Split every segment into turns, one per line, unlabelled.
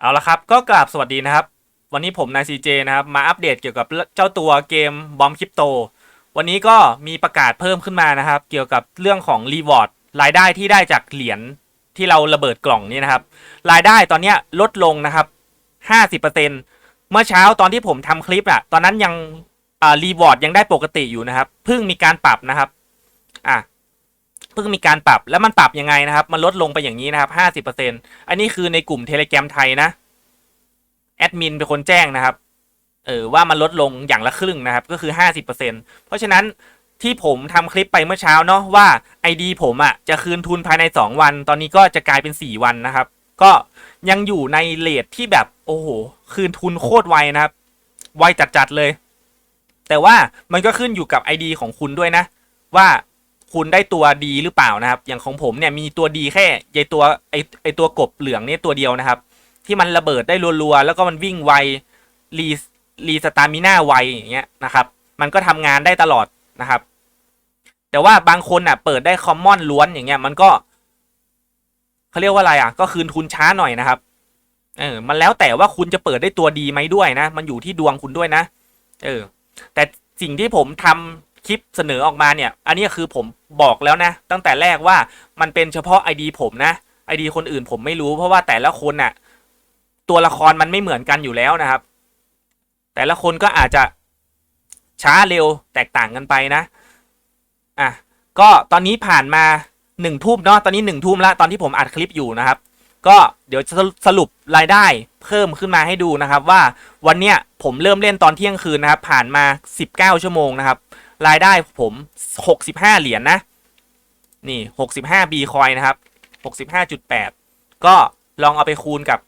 เอาละครับก็กราบสวัสดีนะครับ วันนี้ผมนายซีเจนะครับ มาอัปเดตเกี่ยวกับเจ้าตัวเกมบอมคริปโต วันนี้ก็มีประกาศเพิ่มขึ้นมานะครับ เกี่ยวกับเรื่องของรีวอร์ดรายได้ที่ได้จากเหรียญที่เราระเบิดกล่องนี้นะครับ รายได้ตอนนี้ลดลงนะครับ 50%เมื่อเช้าตอนที่ผมทำคลิปอะตอนนั้นยังอ่ารีวอร์ดยังได้ปกติอยู่นะครับเพิ่งมีการปรับนะครับอะ พิ่งมีการปรับแล้วมันปรับยังไงนะครับ มันลดลงไปอย่างนี้นะครับ50%อันนี้คือในกลุ่มเทเล gram ไทยนะแอดมินเป็นคนแจ้งนะครับ เออว่ามันลดลงอย่างละครึ่งนะครับ ก็คือ50%เพราะฉะนั้นที่ผมทำคลิปไปเมื่อเช้าเนาะว่า ID ผมอะ่ะจะคืนทุนภายใน 2 วัน ตอนนี้ก็จะกลายเป็น 4 วันนะครับ ก็ยังอยู่ในเลทที่แบบโอ้โหคืนทุนโคตรไวนะครับ ไวจัดๆเลย แต่ว่ามันก็ขึ้นอยู่กับ ID ของคุณด้วยนะ ว่า คุณได้ตัวดีหรือเปล่านะครับ อย่างของผมเนี่ยมีตัวดีแค่ยายตัวไอไอตัวกบเหลืองเนี่ยตัวเดียวนะครับ ที่มันระเบิดได้รัวๆแล้วก็มันวิ่งไวรีรีสตามิน่าไวอย่างเงี้ยนะครับ มันก็ทำงานได้ตลอดนะครับ แต่ว่าบางคนอะเปิดได้คอมมอนล้วนอย่างเงี้ยมันก็เขาเรียกว่าอะไรอะ ก็คืนทุนช้าหน่อยนะครับเออมันแล้วแต่ว่าคุณจะเปิดได้ตัวดีไหมด้วยนะ มันอยู่ที่ดวงคุณด้วยนะ เออ แต่สิ่งที่ผมทำ คลิปเสนอออกมาเนี่ย อันนี้คือผมบอกแล้วนะ ตั้งแต่แรกว่ามันเป็นเฉพาะ ID ผมนะ ID คนอื่นผมไม่รู้เพราะว่าแต่ละคนน่ะ ตัวละครมันไม่เหมือนกันอยู่แล้วนะครับ แต่ละคนก็อาจจะช้าเร็วแตกต่างกันไปนะอะก็ตอนนี้ผ่านมาหนึ่งทุ่มเนาะตอนนี้หนึ่งทุ่มล้วตอนที่ผมอัดคลิปอยู่นะครับ ก็เดี๋ยวจะสรุปรายได้เพิ่มขึ้นมาให้ดูนะครับ ว่าวันเนี้ยผมเริ่มเล่นตอนเที่ยงคืนนะครับ ผ่านมา 19 ชั่วโมงนะครับ รายได้ผม 65 เหรียญนะ นี่ 65 B คอยนะครับ 65.8 ก็ลองเอาไปคูณกับ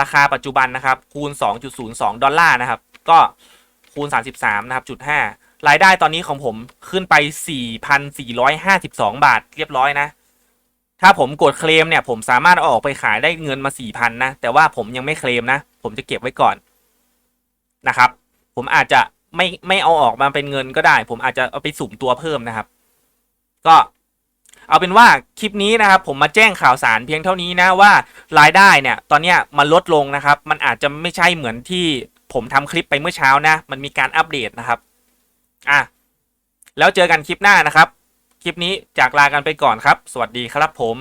ราคาปัจจุบันนะครับ คูณ 2.02 ดอลลาร์นะครับ ก็คูณ 33 นะครับจุด5รายได้ตอนนี้ของผมขึ้นไป 4,452 บาทเรียบร้อยนะ ถ้าผมกดเคลมเนี่ย ผมสามารถเอาออกไปขายได้เงินมา 4,000 นะ แต่ว่าผมยังไม่เคลมนะ ผมจะเก็บไว้ก่อนนะครับ ผมอาจจะ ไม่ไม่เอาออกมาเป็นเงินก็ได้ ผมอาจจะเอาไปสุ่มตัวเพิ่มนะครับ ก็เอาเป็นว่าคลิปนี้นะครับ ผมมาแจ้งข่าวสารเพียงเท่านี้นะว่ารายได้เนี่ย ตอนนี้มันลดลงนะครับ มันอาจจะไม่ใช่เหมือนที่ผมทำคลิปไปเมื่อเช้านะ มันมีการอัปเดตนะครับอะแล้วเจอกันคลิปหน้านะครับ คลิปนี้จากลากันไปก่อนครับ สวัสดีครับผม